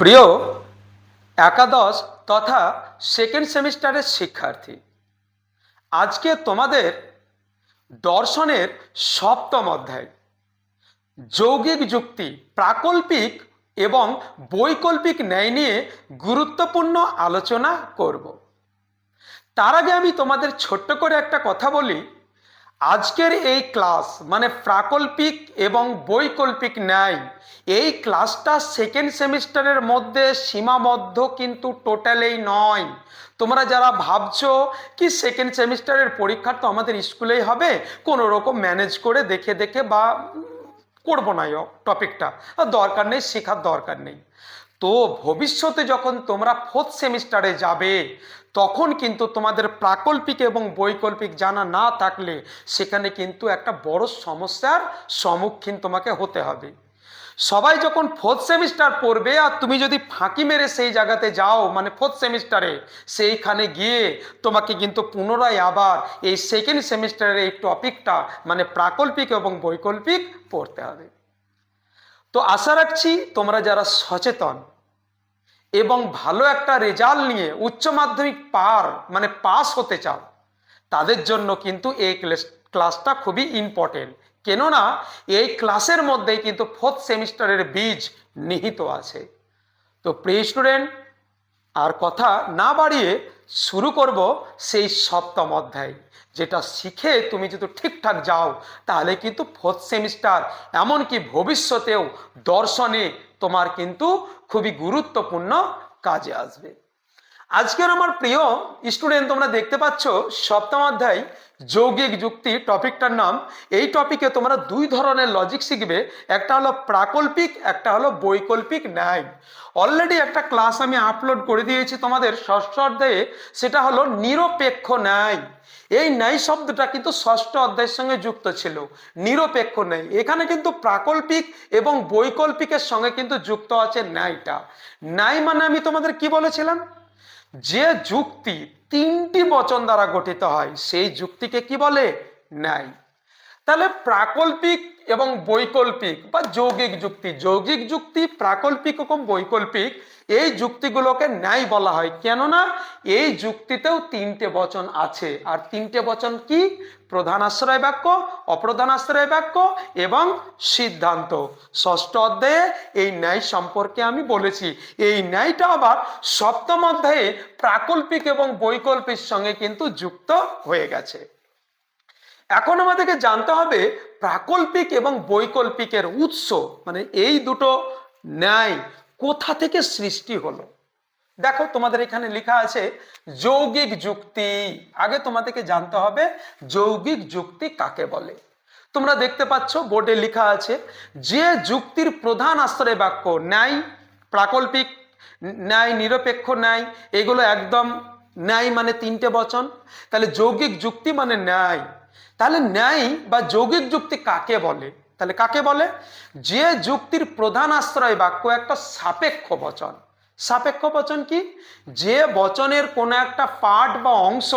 প্রিয় একাদশ তথা সেকেন্ড সেমিস্টারের শিক্ষার্থী, আজকে তোমাদের দর্শনের সপ্তম অধ্যায়, যৌগিক যুক্তি, প্রাকল্পিক এবং বৈকল্পিক ন্যায় নিয়ে গুরুত্বপূর্ণ আলোচনা করব। তার আগে আমি তোমাদের ছোট্ট করে একটা কথা বলি আজকের এই ক্লাস মানে প্রাকল্পিক এবং বৈকল্পিক ন্যায়, এই ক্লাসটা সেকেন্ড সেমিস্টারের মধ্যে সীমাবদ্ধ কিন্তু টোটালেই নয়। তোমরা যারা ভাবছ কি সেকেন্ড সেমিস্টারের পরীক্ষা তো আমাদের স্কুলেই হবে, কোনো রকম ম্যানেজ করে দেখে দেখে বা করব না টপিকটা দরকার নেই, শেখার দরকার নেই। তো ভবিষ্যতে যখন তোমরা ফোর্থ সেমিস্টারে যাবে তখন কিন্তু তোমাদের প্রাকল্পিক এবং বৈকল্পিক জানা না থাকলে সেখানে কিন্তু একটা বড় সমস্যার সম্মুখীন তোমাকে হতে হবে। সবাই যখন ফোর্থ সেমিস্টার পড়বে আর তুমি যদি ফাঁকি মেরে সেই জায়গাতে যাও মানে ফোর্থ সেমিস্টারে সেইখানে গিয়ে তোমাকে কিন্তু পুনরায় আবার এই সেকেন্ড সেমিস্টারের এই টপিকটা মানে প্রাকল্পিক এবং বৈকল্পিক পড়তে হবে। তো আশা রাখছি তোমরা যারা সচেতন এবং ভালো একটা রেজাল্ট নিয়ে উচ্চ মাধ্যমিক পার মানে পাস হতে চাও, তাদের জন্য কিন্তু এই ক্লাসটা খুবই ইম্পর্টেন্ট কেননা, এই ক্লাসের মধ্যেই কিন্তু ফোর্থ সেমিস্টারের বীজ নিহিত আছে। তো প্রিয় স্টুডেন্ট আর কথা না বাড়িয়ে শুরু করব সেই সপ্তম অধ্যায়, যেটা শিখে তুমি যদি ঠিকঠাক যাও, তাহলে কিন্তু ফোর্থ সেমিস্টার এমনকি ভবিষ্যতেও দর্শনে তোমার কিন্তু খুবই গুরুত্বপূর্ণ কাজে আসবে। আজকের আমার প্রিয় স্টুডেন্ট তোমরা দেখতে পাচ্ছ, সপ্তম অধ্যায়, যৌগিক যুক্তি টপিকটার নাম। এই টপিকে তোমরা দুই ধরনের লজিক শিখবে। একটা হলো প্রাকল্পিক, একটা হলো বৈকল্পিক ন্যায়। অলরেডি একটা ক্লাস আমি আপলোড করে দিয়েছি তোমাদের ষষ্ঠ অধ্যায়ে, সেটা হলো নিরপেক্ষ ন্যায়। এই ন্যায় শব্দটা কিন্তু ষষ্ঠ অধ্যায়ের সঙ্গে যুক্ত ছিল। নিরপেক্ষ ন্যায়। এখানে কিন্তু প্রাকল্পিক এবং বৈকল্পিকের সঙ্গে কিন্তু যুক্ত আছে ন্যায়টা। ন্যায় মানে আমি তোমাদের কি বলেছিলাম? যে যুক্তি তিনটি বচন দ্বারা গঠিত হয় সেই যুক্তিকে কি বলে? ন্যায়। তাহলে প্রাকল্পিক এবং বৈকল্পিক বা যৌগিক যুক্তি। যৌগিক যুক্তি প্রাকল্পিক এবং বৈকল্পিক। এই যুক্তিগুলোকে ন্যায় বলা হয়। কেননা এই যুক্তিতেও তিনটে বচন আছে। আর তিনটে বচন কি? প্রধান আশ্রয় বাক্য, অপ্রধান আশ্রয় বাক্য এবং সিদ্ধান্ত। ষষ্ঠ অধ্যায়ে এই ন্যায় সম্পর্কে আমি বলেছি। এই ন্যায়টা আবার সপ্তম অধ্যায়ে প্রাকল্পিক এবং বৈকল্পিক সঙ্গে কিন্তু যুক্ত হয়ে গেছে। এখন আমাদেরকে জানতে হবে প্রাকল্পিক এবং বৈকল্পিকের উৎস মানে এই দুটো ন্যায় কোথা থেকে সৃষ্টি হলো? দেখো, তোমাদের এখানে লেখা আছে যৌগিক যুক্তি। আগে তোমাদেরকে জানতে হবে যৌগিক যুক্তি কাকে বলে। তোমরা দেখতে পাচ্ছ, বোর্ডে লেখা আছে, যে যুক্তির প্রধান আশ্রয় বাক্য ন্যায়, প্রাকল্পিক, ন্যায়, নিরপেক্ষ ন্যায়, এগুলো একদম ন্যায় মানে তিনটে বচন। তাহলে যৌগিক যুক্তি মানে ন্যায়। তাহলে ন্যায় বা যৌগিক যুক্তি কাকে বলে? তাহলে কাকে বলে? যে যুক্তির প্রধান আশ্রয় বাক্য একটা সাপেক্ষ বচন। সাপেক্ষ বচন কি? যে বচনের কোনো একটা পার্ট বা অংশ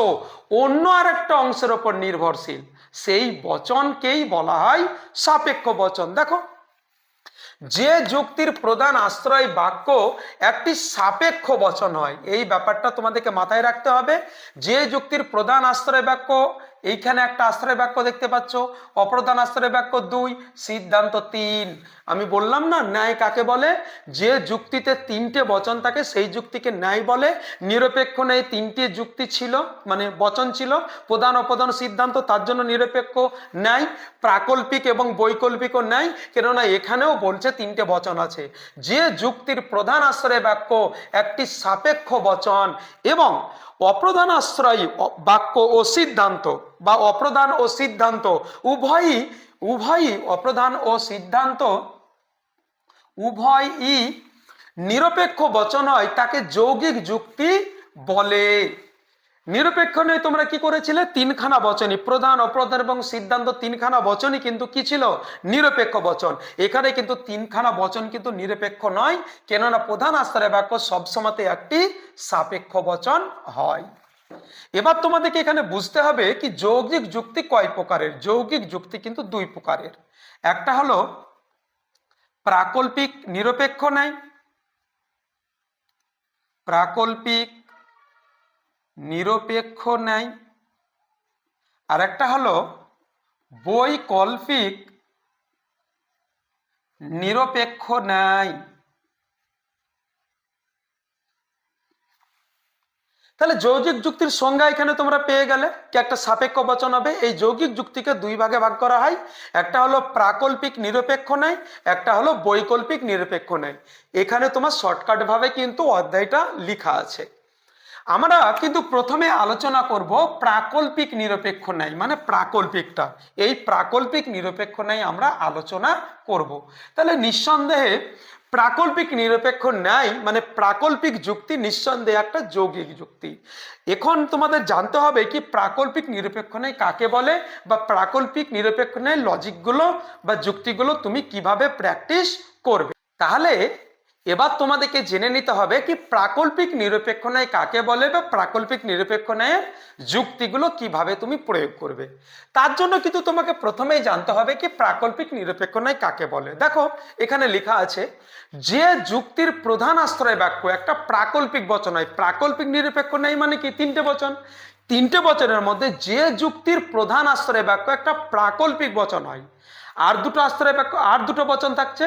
অন্য আর একটা অংশের ওপর নির্ভরশীল। সেই বচনকেই বলা হয় সাপেক্ষ বচন। দেখো, যে যুক্তির প্রধান আশ্রয় বাক্য একটি সাপেক্ষ বচন হয়। এই ব্যাপারটা তোমাদেরকে মাথায় রাখতে হবে। যে যুক্তির প্রধান আশ্রয় বাক্য এইখানে একটা আশ্রয় বাক্য দেখতে পাচ্ছ, অপ্রধান আশ্রয় বাক্য দুই, সিদ্ধান্ত তিন। আমি বললাম না, ন্যায় কাকে বলে? যে যুক্তিতে তিনটে বচন থাকে, সেই যুক্তিকে ন্যায় বলে। নিরপেক্ষ ন্যায় তিনটে যুক্তি ছিল মানে বচন ছিল, প্রধান, অপ্রধান সিদ্ধান্ত, তার জন্য নিরপেক্ষ ন্যায়, প্রাকল্পিক এবং বৈকল্পিকও ন্যায়, কেননা এখানেও বলছে তিনটে বচন আছে। যে যুক্তির প্রধান আশ্রয় বাক্য, একটি সাপেক্ষ বচন এবং অপ্রধান আশ্রয়ী বাক্য ও সিদ্ধান্ত বা অপ্রধান ও সিদ্ধান্ত, উভয়ই উভয়ই অপ্রধান ও সিদ্ধান্ত, উভয়ই নিরপেক্ষ বচন হয়, তাকে যৌগিক যুক্তি বলে। নিরপেক্ষ নয় তোমরা কি করেছিলে? তিনখানা বচনই। প্রধান, অপ্রধান এবং সিদ্ধান্ত তিনখানা বচনই কিন্তু কি ছিল? নিরপেক্ষ বচন। এখানে কিন্তু তিনখানা বচন কিন্তু নিরপেক্ষ নয়, কেননা প্রধান আশ্রয় বাক্য সবসময়তে একটি সাপেক্ষ বচন হয়। এবার তোমাদেরকে এখানে বুঝতে হবে কি যৌগিক যুক্তি কয় প্রকারের? যৌগিক যুক্তি কিন্তু দুই প্রকারের। একটা হলো প্রাকল্পিক নিরপেক্ষ ন্যায়, প্রাকল্পিক নিরপেক্ষ ন্যায়। আর একটা হলো বৈকল্পিক নিরপেক্ষ ন্যায়। তাহলে যৌগিক যুক্তির সংজ্ঞা এখানে তোমরা পেয়ে গেলে, কি একটা সাপেক্ষ বচন হবে। এই যৌগিক যুক্তিকে দুই ভাগে ভাগ করা হয়। একটা হলো প্রাকল্পিক নিরপেক্ষ ন্যায়, একটা হলো বৈকল্পিক নিরপেক্ষ ন্যায়। এখানে তোমার শর্টকাট ভাবে কিন্তু অধ্যায়টা লেখা আছে। আমরা কিন্তু প্রথমে আলোচনা করব প্রাকল্পিক নিরপেক্ষ ন্যায় মানে প্রাকল্পিকটা এই প্রাকল্পিক নিরপেক্ষ ন্যায় আমরা আলোচনা করব। তাহলে নিঃসন্দেহে প্রাকল্পিক নিরপেক্ষ ন্যায় মানে প্রাকল্পিক যুক্তি নিঃসন্দেহে একটা যৌগিক যুক্তি। এখন তোমাদের জানতে হবে কি প্রাকল্পিক নিরপেক্ষ ন্যায় কাকে বলে বা প্রাকল্পিক নিরপেক্ষ ন্যায় লজিকগুলো বা যুক্তিগুলো তুমি কীভাবে প্র্যাকটিস করবে। তাহলে এবার তোমাদেরকে জেনে নিতে হবে কি প্রাকল্পিক নিরপেক্ষ ন্যায় কাকে বলে বা প্রাকল্পিক নিরপেক্ষ ন্যায়ের যুক্তিগুলো কীভাবে তুমি প্রয়োগ করবে। তার জন্য কিন্তু তোমাকে প্রথমেই জানতে হবে কি প্রাকল্পিক নিরপেক্ষ ন্যায় কাকে বলে। দেখো, এখানে লেখা আছে, যে যুক্তির প্রধান আশ্রয় বাক্য একটা প্রাকল্পিক বচন হয়। প্রাকল্পিক নিরপেক্ষ ন্যায় মানে কি? তিনটে বচন। তিনটে বচনের মধ্যে যে যুক্তির প্রধান আশ্রয় বাক্য একটা প্রাকল্পিক বচন হয়। আর দুটো আশ্রয় বাক্য, আর দুটো বচন থাকছে।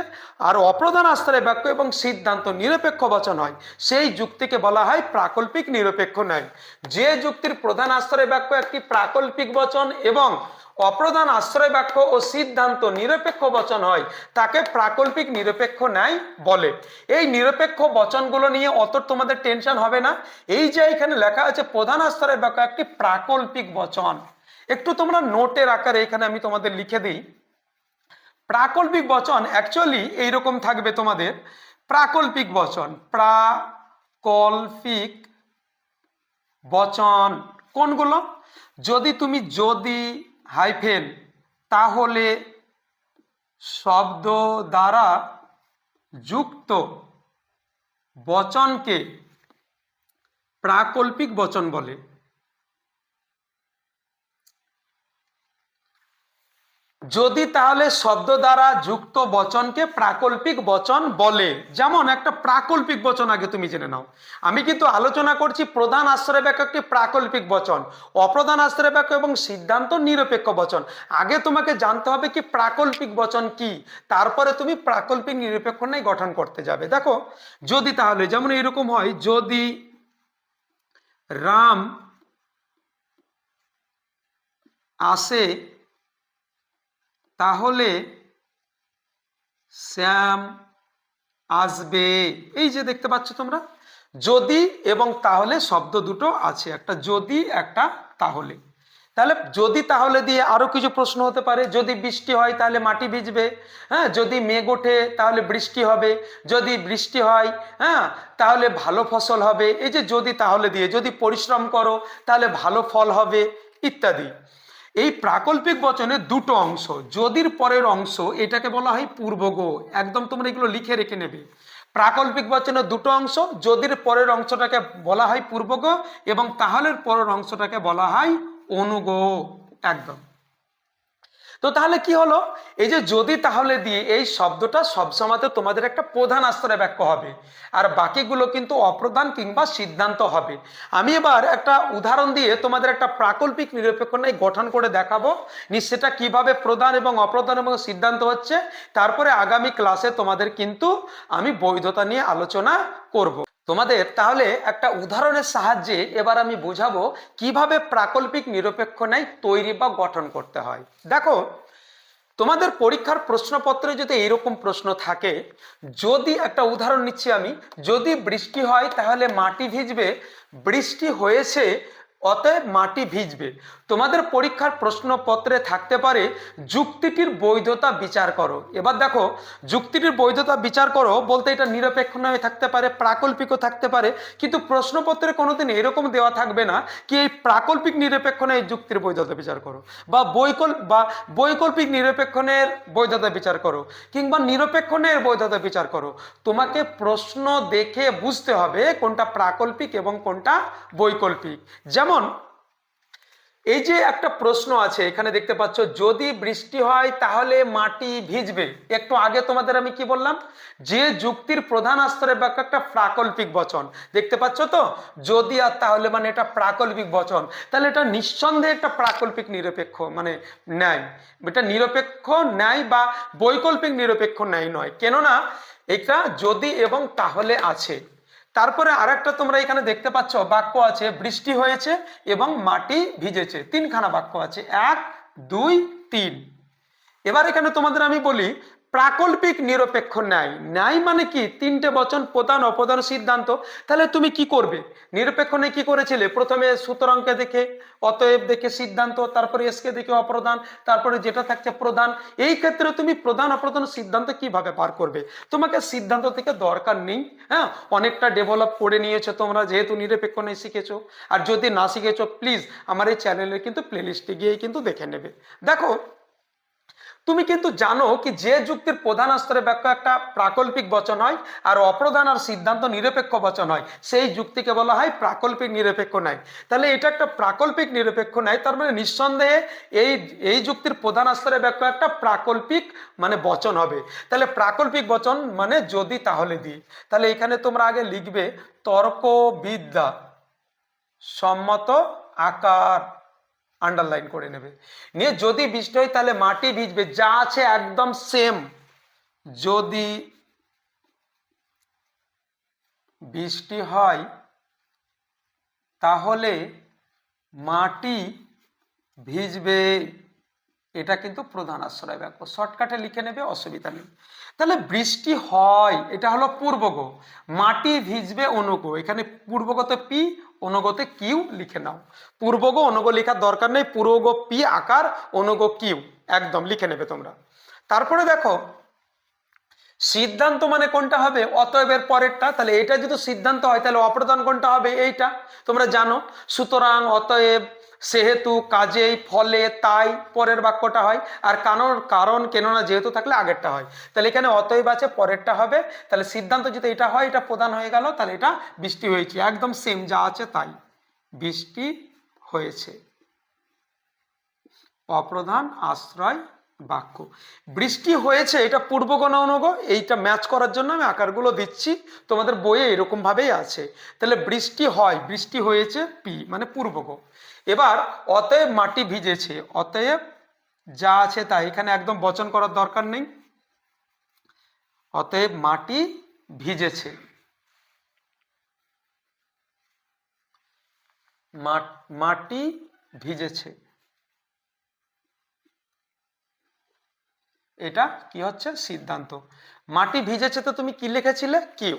আর অপ্রধান আশ্রয় বাক্য এবং সিদ্ধান্ত নিরপেক্ষ বচন হয়। সেই যুক্তিকে বলা হয় প্রাকল্পিক নিরপেক্ষ ন্যায়। যে যুক্তির প্রধান আশ্রয় বাক্য একটি প্রাকল্পিক বচন এবং অপ্রধান আশ্রয় বাক্য ও সিদ্ধান্ত নিরপেক্ষ বচন হয়, তাকে প্রাকল্পিক নিরপেক্ষ ন্যায় বলে। এই নিরপেক্ষ বচনগুলো নিয়ে অত তোমাদের টেনশন হবে না। এই যে এখানে লেখা আছে, প্রধান আশ্রয় বাক্য একটি প্রাকল্পিক বচন। একটু তোমরা নোটের আকারে এখানে আমি তোমাদের লিখে দিই। প্রাকল্পিক বচন অ্যাকচুয়ালি এইরকম থাকবে তোমাদের। প্রাকল্পিক বচন প্রাকল্পিক বচন। কোনগুলো? যদি তুমি যদি হাইফেন তাহলে শব্দ দ্বারা যুক্ত বচনকে প্রাকল্পিক বচন বলে। যদি তাহলে শব্দ দ্বারা যুক্ত বচনকে প্রাকল্পিক বচন বলে। যেমন একটা প্রাকল্পিক বচন আগে তুমি জেনে নাও। আমি কিন্তু আলোচনা করছি প্রধান আশ্রয় বাক্য একটি প্রাকল্পিক বচন, অপ্রধান আশ্রয় বাক্য এবং সিদ্ধান্ত নিরপেক্ষ বচন। আগে তোমাকে জানতে হবে কি প্রাকল্পিক বচন কি, তারপরে তুমি প্রাকল্পিক নিরপেক্ষ নাই গঠন করতে যাবে। দেখো, যদি তাহলে যেমন এরকম হয়, যদি রাম আসে তাহলে শ্যাম আসবে। এই যে দেখতে পাচ্ছ তোমরা, যদি এবং তাহলে শব্দ দুটো আছে, একটা যদি, একটা তাহলে। তাহলে যদি তাহলে দিয়ে আরও কিছু প্রশ্ন হতে পারে। যদি বৃষ্টি হয় তাহলে মাটি ভিজবে হ্যাঁ? যদি মেঘ ওঠে তাহলে বৃষ্টি হবে। যদি বৃষ্টি হয় হ্যাঁ? তাহলে ভালো ফসল হবে। এই যে যদি তাহলে দিয়ে, যদি পরিশ্রম করো তাহলে ভালো ফল হবে, ইত্যাদি। এই প্রাকল্পিক বচনের দুটো অংশ, যদির পরের অংশ এটাকে বলা হয় পূর্বগ, একদম তোমরা এগুলো লিখে রেখে নেবে। প্রাকল্পিক বচনের দুটো অংশ, যদির পরের অংশটাকে বলা হয় পূর্বগ এবং তাহলের পরের অংশটাকে বলা হয় অনুগ, একদম। তো তাহলে কি হলো? এই যে যদি তাহলে দিয়ে এই শব্দটা সবসময়তে তোমাদের একটা প্রধান আশ্রয় বাক্য হবে, আর বাকিগুলো কিন্তু অপ্রধান কিংবা সিদ্ধান্ত হবে। আমি এবার একটা উদাহরণ দিয়ে তোমাদের একটা প্রাকল্পিক নিরপেক্ষ ন্যায় গঠন করে দেখাবো সেটা কীভাবে প্রধান এবং অপ্রধান এবং সিদ্ধান্ত হচ্ছে। তারপরে আগামী ক্লাসে তোমাদের কিন্তু আমি বৈধতা নিয়ে আলোচনা করব। তোমাদের তাহলে একটা উদাহরণের সাহায্যে এবার আমি বুঝাবো কীভাবে প্রাকল্পিক নিরপেক্ষ ন্যায় তৈরি বা গঠন করতে হয়। দেখো, তোমাদের পরীক্ষার প্রশ্নপত্রে যদি এইরকম প্রশ্ন থাকে, যদি একটা উদাহরণ নিচ্ছি আমি, যদি বৃষ্টি হয় তাহলে মাটি ভিজবে, বৃষ্টি হয়েছে, অতএব মাটি ভিজবে। তোমাদের পরীক্ষার প্রশ্নপত্রে থাকতে পারে যুক্তিটির বৈধতা বিচার করো। এবার দেখো, যুক্তিটির বৈধতা বিচার করো বলতে এটা নিরপেক্ষ নয় থাকতে পারে, প্রাকল্পিকও থাকতে পারে, কিন্তু প্রশ্নপত্রে কোনোদিন এরকম দেওয়া থাকবে না কি এই প্রাকল্পিক নিরপেক্ষণে এই যুক্তির বৈধতা বিচার করো বা বৈকল্প বা বৈকল্পিক নিরপেক্ষণের বৈধতা বিচার করো কিংবা নিরপেক্ষণের বৈধতা বিচার করো। তোমাকে প্রশ্ন দেখে বুঝতে হবে কোনটা প্রাকল্পিক এবং কোনটা বৈকল্পিক। যেমন এই যে একটা প্রশ্ন আছে, এখানে দেখতে পাচ্ছ, যদি বৃষ্টি হয় তাহলে মাটি ভিজবে। একটু আগে তোমাদের আমি কি বললাম? যে যুক্তির প্রধান আস্তরের বাক্য একটা প্রাকল্পিক বচন। দেখতে পাচ্ছ তো? যদি আর তাহলে মানে এটা প্রাকল্পিক বচন। তাহলে এটা নিঃসন্দেহে একটা প্রাকল্পিক নিরপেক্ষ মানে ন্যায়। এটা নিরপেক্ষ ন্যায় বা বৈকল্পিক নিরপেক্ষ ন্যায় নয়। কেননা, এটা যদি এবং তাহলে আছে। তারপরে আরেকটা তোমরা এখানে দেখতে পাচ্ছ, বাক্য আছে, বৃষ্টি হয়েছে এবং মাটি ভিজেছে। তিনখানা বাক্য আছে, এক, দুই, তিন। এবার এখানে তোমাদের আমি বলি প্রাকল্পিক নিরপেক্ষ ন্যায়। ন্যায় মানে কি? তিনটে বচন, প্রধান, অপ্রধান, সিদ্ধান্ত। তাহলে তুমি কি করবে? নিরপেক্ষ ন্যায় কি করেছিলে? প্রথমে সুতরাংকে দেখে, অতএব দেখে সিদ্ধান্ত, তারপরে এসকে দেখে অপ্রধান, তারপরে যেটা থাকছে প্রধান। এই ক্ষেত্রে তুমি প্রধান, অপ্রধান সিদ্ধান্ত কীভাবে পার করবে? তোমাকে সিদ্ধান্ত থেকে দরকার নেই হ্যাঁ? অনেকটা ডেভেলপ করে নিয়েছো তোমরা, যেহেতু নিরপেক্ষ নেই শিখেছো। আর যদি না শিখেছো প্লিজ আমার এই চ্যানেলে কিন্তু প্লেলিস্টে গিয়ে কিন্তু দেখে নেবে। দেখো তুমি কিন্তু জানো কি যে যুক্তির প্রধান স্তরে বাক্য একটা প্রাকল্পিক বচন হয় আর অপ্রধান আর সিদ্ধান্ত নিরপেক্ষ বচন হয়। সেই যুক্তিকে বলা হয় প্রাকল্পিক নিরপেক্ষ নাই তাহলে এটা একটা প্রাকল্পিক নিরপেক্ষ নাই তার মানে নিঃসন্দেহে এই এই যুক্তির প্রধান স্তরে বাক্য একটা প্রাকল্পিক মানে বচন হবে। তাহলে প্রাকল্পিক বচন মানে যদি তাহলে দিই তাহলে এখানে তোমরা আগে লিখবে তর্কবিদ্যা, সম্মত আকার। আন্ডারলাইন করে নেবে। নিয়ে যদি বৃষ্টি হয়, তাহলে মাটি ভিজবে, যা আছে একদম সেম যদি বৃষ্টি হয়, তাহলে মাটি ভিজবে। এটা কিন্তু প্রধান আশ্রয় বাক্য। শর্টকাটে লিখে নেবে, অসুবিধা নেই। তাহলে বৃষ্টি হয়, এটা হলো পূর্বগ। মাটি ভিজবে অনুগ। এখানে পূর্বগত পি অনুগতে কিউ লিখে নাও। পূর্বগ অনুগ লেখার দরকার নেই, পূর্বগ পি আকার, অনুগ কিউ। একদম, লিখে নেবে তোমরা। তারপরে দেখো, সিদ্ধান্ত মানে কোনটা হবে? অতএবের পরেরটা, তাহলে এটা যদি সিদ্ধান্ত হয়, তাহলে অপ্রদান কোনটা হবে? এইটা। তোমরা জানো, সুতরাং অতএব সেহেতু কাজেই, ফলে, তাই পরের বাক্যটা হয়। আর কারণ কারণ, কেননা যেহেতু থাকলে আগেরটা হয়। তাহলে এখানে অতএব আছে, পরেরটা হবে। তাহলে সিদ্ধান্ত যদি এটা হয়, এটা প্রধান হয়ে গেল, তাহলে এটা বৃষ্টি হয়েছে। একদম সেম যা আছে তাই। বৃষ্টি হয়েছে। অপ্রধান, আশ্রয় বাক্য। বৃষ্টি হয়েছে এটা পূর্বগণ অনুগ এইটা ম্যাচ করার জন্য আমি আকারগুলো দিচ্ছি তোমাদের বইয়ে এরকম ভাবেই আছে। তাহলে বৃষ্টি হয় বৃষ্টি হয়েছে পি মানে পূর্বগ। এবার অতএব মাটি ভিজেছে অতএব যা আছে তা এখানে একদম বচন করার দরকার নেই। অতএব মাটি ভিজেছে। মাটি ভিজেছে। এটা কি হচ্ছে? সিদ্ধান্ত। মাটি ভিজেছে তো তুমি কি লিখেছিলে? কিউ।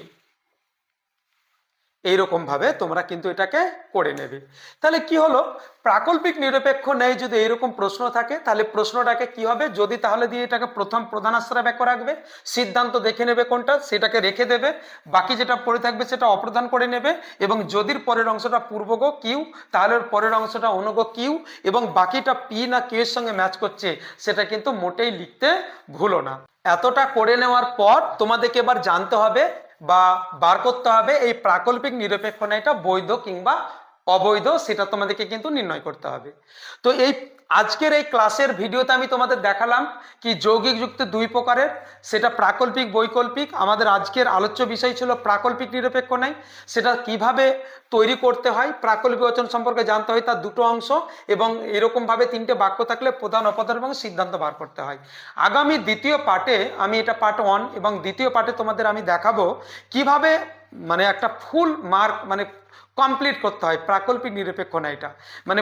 এইরকম ভাবে তোমরা কিন্তু এটাকে করে নেবে। তাহলে কি হলো? প্রাকল্পিক নিরপেক্ষ নেই যদি এইরকম প্রশ্ন থাকে, তাহলে প্রশ্নটাকে কি হবে? যদি তাহলে দিয়ে এটাকে প্রথম প্রধান আশ্রয় বাক্য রাখবে, সিদ্ধান্ত দেখে নেবে কোনটা, সেটাকে রেখে দেবে, বাকি যেটা পড়ে থাকবে সেটা অপ্রদান করে নেবে, এবং যদির পরের অংশটা পূর্বগ কিউ, তাহলে পরের অংশটা অনুগ কিউ, এবং বাকিটা পি না কিউ এর সঙ্গে ম্যাচ করছে, সেটা কিন্তু মোটেই লিখতে ভুলো না। এতটা করে নেওয়ার পর তোমাদেরকে এবার জানতে হবে বা বার করতে হবে। এই প্রাকল্পিক নিরপেক্ষ ন্যায়টা বৈধ কিংবা অবৈধ, সেটা তোমাদেরকে কিন্তু নির্ণয় করতে হবে। তো এই আজকের এই ক্লাসের ভিডিওতে আমি তোমাদের দেখালাম কি যৌগিক যুক্তি দুই প্রকারের, সেটা প্রাকল্পিক, বৈকল্পিক। আমাদের আজকের আলোচ্য বিষয় ছিল প্রাকল্পিক নিরপেক্ষ ন্যায়, সেটা কীভাবে তৈরি করতে হয়, প্রাকল্পিক বচন সম্পর্কে জানতে হয়, তার দুটো অংশ এবং এরকমভাবে তিনটে বাক্য থাকলে প্রধান অপধান এবং সিদ্ধান্ত বার করতে হয়। আগামী দ্বিতীয় পার্টে আমি এটা পার্ট ওয়ান এবং দ্বিতীয় পার্টে তোমাদের আমি দেখাবো কীভাবে মানে একটা ফুল মার্ক মানে কমপ্লিট করতে হয়, প্রাকল্পিক নিরপেক্ষ না এটা। মানে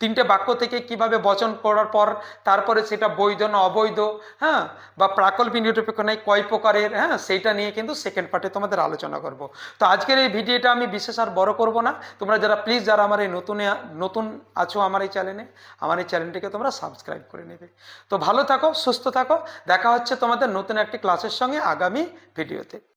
তিনটে বাক্য থেকে কীভাবে বচন করার পর তারপরে সেটা বৈধ না অবৈধ হ্যাঁ? বা প্রাকল্পিক নিরপেক্ষ নাই, কয় প্রকারের হ্যাঁ? সেইটা নিয়ে কিন্তু সেকেন্ড পার্টে তোমাদের আলোচনা করব। তো আজকের এই ভিডিওটা আমি বিশেষ আর বড় করব না। তোমরা যারা প্লিজ যারা আমার এই নতুন নতুন আছো আমার এই চ্যানেলে আমার এই চ্যানেলটিকে তোমরা সাবস্ক্রাইব করে নেবে। তো ভালো থাকো, সুস্থ থাকো। দেখা হচ্ছে তোমাদের নতুন একটি ক্লাসের সঙ্গে আগামী ভিডিওতে